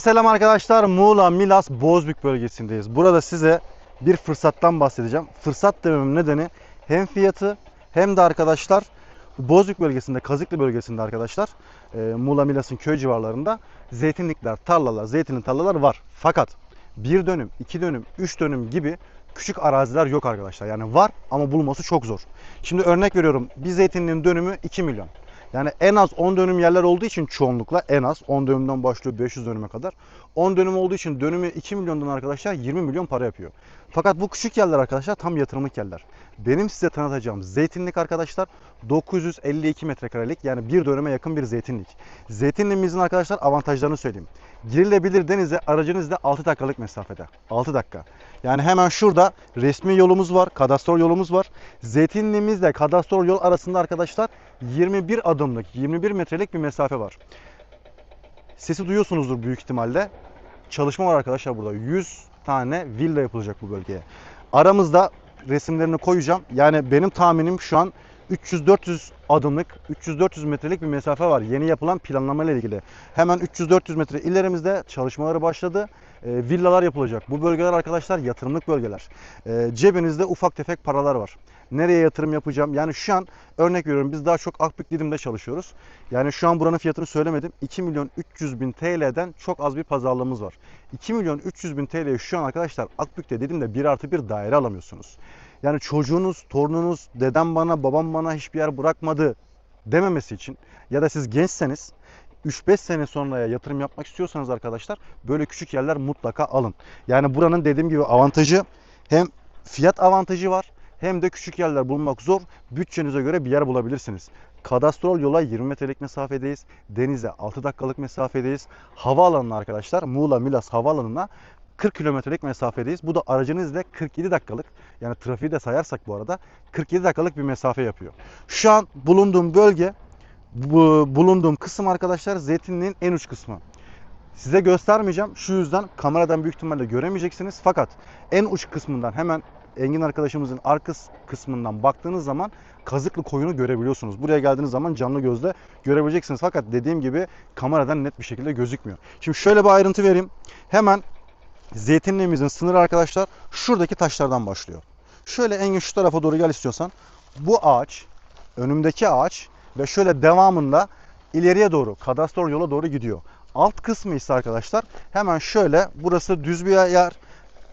Selam arkadaşlar. Muğla, Milas, Bozbük bölgesindeyiz. Burada size bir fırsattan bahsedeceğim. Fırsat dememin nedeni hem fiyatı hem de arkadaşlar Bozbük bölgesinde, Kazıklı bölgesinde arkadaşlar e, Muğla, Milas'ın köy civarlarında zeytinlikler, tarlalar, zeytinli tarlalar var. Fakat bir dönüm, iki dönüm, üç dönüm gibi küçük araziler yok arkadaşlar. Yani var ama bulması çok zor. Şimdi örnek veriyorum. Bir zeytinliğin dönümü 2 milyon. Yani en az 10 dönüm yerler olduğu için çoğunlukla en az 10 dönümden başlıyor 500 dönüme kadar. 10 dönüm olduğu için dönümü 2 milyondan arkadaşlar 20 milyon para yapıyor. Fakat bu küçük yerler arkadaşlar tam yatırımlık yerler. Benim size tanıtacağım zeytinlik arkadaşlar 952 metrekarelik yani bir döneme yakın bir zeytinlik. Zeytinliğimizin arkadaşlar avantajlarını söyleyeyim. Girilebilir denize aracınızla 6 dakikalık mesafede. 6 dakika. Yani hemen şurada resmi yolumuz var, kadastro yolumuz var. Zeytinliğimizle kadastro yol arasında arkadaşlar 21 adımlık, 21 metrelik bir mesafe var. Sesi duyuyorsunuzdur büyük ihtimalle. Çalışma var arkadaşlar burada. 100 tane villa yapılacak bu bölgeye. Aramızda resimlerini koyacağım. Yani benim tahminim şu an 300-400 adımlık, 300-400 metrelik bir mesafe var. Yeni yapılan planlama ile ilgili. Hemen 300-400 metre ilerimizde çalışmaları başladı. E, villalar yapılacak. Bu bölgeler arkadaşlar yatırımlık bölgeler. E, cebinizde ufak tefek paralar var. Nereye yatırım yapacağım? Yani şu an örnek veriyorum biz daha çok Akbük Didim'de çalışıyoruz. Yani şu an buranın fiyatını söylemedim. 2 milyon 300 bin TL'den çok az bir pazarlığımız var. 2 milyon 300 bin TL'ye şu an arkadaşlar Akbük'te Didim'de 1 artı 1 daire alamıyorsunuz. Yani çocuğunuz, torununuz, dedem bana, babam bana hiçbir yer bırakmadı dememesi için ya da siz gençseniz 3-5 sene sonraya yatırım yapmak istiyorsanız arkadaşlar böyle küçük yerler mutlaka alın. Yani buranın dediğim gibi avantajı hem fiyat avantajı var hem de küçük yerler bulmak zor. Bütçenize göre bir yer bulabilirsiniz. Kadastrol yola 20 metrelik mesafedeyiz. Denize 6 dakikalık mesafedeyiz. Havaalanına arkadaşlar Muğla Milas Havaalanı'na 40 kilometrelik mesafedeyiz. Bu da aracınızla 47 dakikalık yani trafiği de sayarsak bu arada 47 dakikalık bir mesafe yapıyor. Şu an bulunduğum bölge bu bulunduğum kısım arkadaşlar zeytinliğin en uç kısmı. Size göstermeyeceğim. Şu yüzden kameradan büyük ihtimalle göremeyeceksiniz. Fakat en uç kısmından hemen Engin arkadaşımızın arka kısmından baktığınız zaman kazıklı koyunu görebiliyorsunuz. Buraya geldiğiniz zaman canlı gözle görebileceksiniz. Fakat dediğim gibi kameradan net bir şekilde gözükmüyor. Şimdi şöyle bir ayrıntı vereyim. Hemen zeytinliğimizin sınırı arkadaşlar şuradaki taşlardan başlıyor. Şöyle Engin şu tarafa doğru gel istiyorsan. Bu ağaç, önümdeki ağaç ve şöyle devamında ileriye doğru kadastro yola doğru gidiyor. Alt kısmı ise arkadaşlar hemen şöyle burası düz bir yer.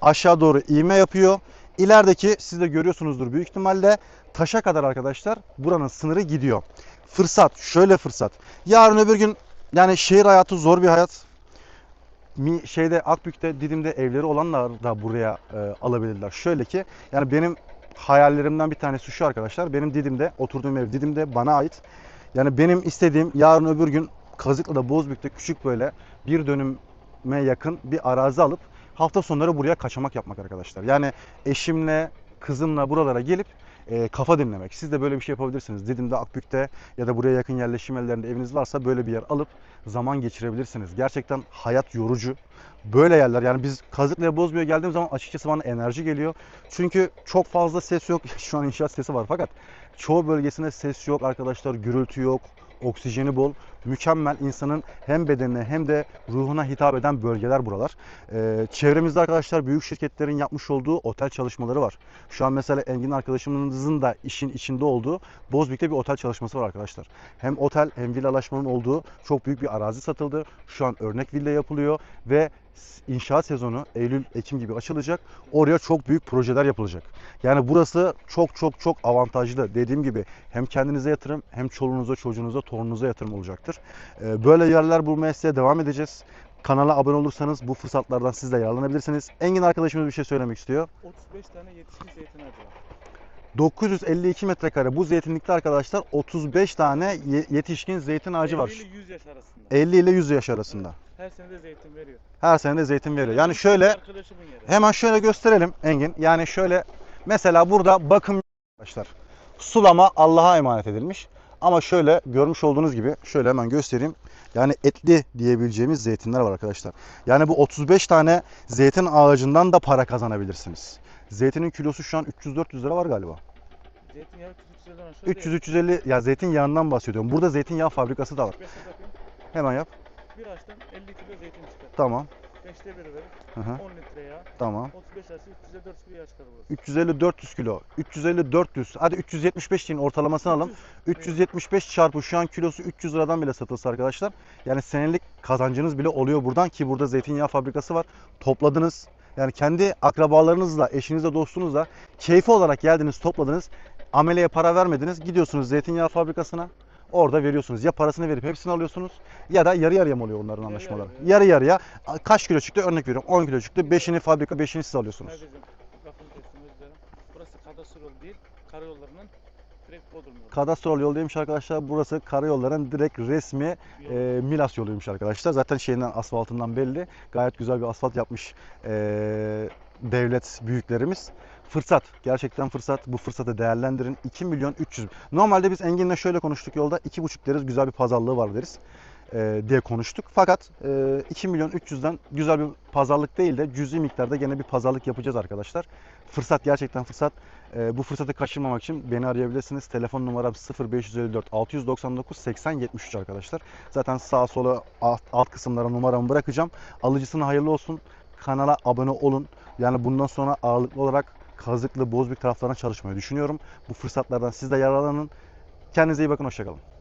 Aşağı doğru iğme yapıyor. İlerideki siz de görüyorsunuzdur büyük ihtimalle taşa kadar arkadaşlar buranın sınırı gidiyor. Fırsat şöyle fırsat. Yarın öbür gün yani şehir hayatı zor bir hayat. Mi- şeyde Akbük'te Didim'de evleri olanlar da buraya e, alabilirler. Şöyle ki yani benim hayallerimden bir tanesi şu arkadaşlar. Benim Didim'de oturduğum ev Didim'de bana ait. Yani benim istediğim yarın öbür gün Kazıklı'da Bozbük'te küçük böyle bir dönüme yakın bir arazi alıp hafta sonları buraya kaçamak yapmak arkadaşlar. Yani eşimle, kızımla buralara gelip e, kafa dinlemek. Siz de böyle bir şey yapabilirsiniz. Didim'de, Akbük'te ya da buraya yakın yerleşim yerlerinde eviniz varsa böyle bir yer alıp zaman geçirebilirsiniz. Gerçekten hayat yorucu. Böyle yerler yani biz Kazıklı'ya Bozbük'e geldiğim zaman açıkçası bana enerji geliyor. Çünkü çok fazla ses yok. Şu an inşaat sesi var fakat çoğu bölgesinde ses yok arkadaşlar. Gürültü yok. Oksijeni bol. Mükemmel insanın hem bedenine hem de ruhuna hitap eden bölgeler buralar. Ee, çevremizde arkadaşlar büyük şirketlerin yapmış olduğu otel çalışmaları var. Şu an mesela Engin arkadaşımızın da işin içinde olduğu Bozbük'te bir otel çalışması var arkadaşlar. Hem otel hem villalaşmanın olduğu çok büyük bir arazi satıldı. Şu an örnek villa yapılıyor ve inşaat sezonu Eylül-Ekim gibi açılacak. Oraya çok büyük projeler yapılacak. Yani burası çok çok çok avantajlı. Dediğim gibi hem kendinize yatırım hem çoluğunuza, çocuğunuza, torununuza yatırım olacaktır. Ee, Böyle yerler bulmaya size devam edeceğiz. Kanala abone olursanız bu fırsatlardan siz de yararlanabilirsiniz. Engin arkadaşımız bir şey söylemek istiyor. 35 tane yetişkin zeytin ağacı var. 952 metrekare bu zeytinlikte arkadaşlar 35 tane ye- yetişkin zeytin ağacı 50 var. ile 100 yaş arasında. 50 ile 100 yaş arasında. Her sene de zeytin veriyor. Her sene de zeytin veriyor. Yani şöyle hemen şöyle gösterelim Engin. Yani şöyle mesela burada bakım arkadaşlar. Sulama Allah'a emanet edilmiş. Ama şöyle görmüş olduğunuz gibi şöyle hemen göstereyim. Yani etli diyebileceğimiz zeytinler var arkadaşlar. Yani bu 35 tane zeytin ağacından da para kazanabilirsiniz. Zeytinin kilosu şu an 300-400 lira var galiba. Zeytinyağı 300 liradan aşağı değil. 300-350 ya zeytinyağından bahsediyorum. Burada zeytinyağı fabrikası da var. 45 lira yapayım. Hemen yap. Bir ağaçtan 50 kilo zeytin çıkar. Tamam. 5'te 1 verir. Hı hı. 10 litre yağ. Tamam. 35 arası 354 kilo yağ çıkar burası. 350-400 kilo. 350-400. Hadi 375 deyin ortalamasını alalım. 375 çarpı şu an kilosu 300 liradan bile satılsa arkadaşlar. Yani senelik kazancınız bile oluyor buradan ki burada zeytinyağı fabrikası var. Topladınız. Yani kendi akrabalarınızla, eşinizle, dostunuzla keyfi olarak geldiniz, topladınız. Ameleye para vermediniz. Gidiyorsunuz zeytinyağı fabrikasına. Orada veriyorsunuz. Ya parasını verip hepsini alıyorsunuz ya da yarı yarıya mı oluyor onların anlaşmaları? Yarı yarıya. Kaç kilo çıktı? Örnek veriyorum. 10 kilo çıktı. 5'ini fabrika, 5'ini siz alıyorsunuz. Burası kadastro yolu değil. Karayollarının direkt Bodrum yolu. Kadastrol yol değilmiş arkadaşlar. Burası karayolların direkt resmi e, Milas yoluymuş arkadaşlar. Zaten şeyinden asfaltından belli. Gayet güzel bir asfalt yapmış e, devlet büyüklerimiz. Fırsat. Gerçekten fırsat. Bu fırsatı değerlendirin. 2 milyon 300. Normalde biz Engin'le şöyle konuştuk yolda. 2,5 deriz. Güzel bir pazarlığı var deriz. e, diye konuştuk. Fakat e, 2 milyon 300'den güzel bir pazarlık değil de cüzi miktarda gene bir pazarlık yapacağız arkadaşlar. Fırsat gerçekten fırsat. E, bu fırsatı kaçırmamak için beni arayabilirsiniz. Telefon numaram 0554 699 80 73 arkadaşlar. Zaten sağ sola alt, alt kısımlara numaramı bırakacağım. Alıcısına hayırlı olsun. Kanala abone olun. Yani bundan sonra ağırlıklı olarak Kazıklı, Bozbük taraflarına çalışmayı düşünüyorum. Bu fırsatlardan siz de yararlanın. Kendinize iyi bakın. Hoşçakalın.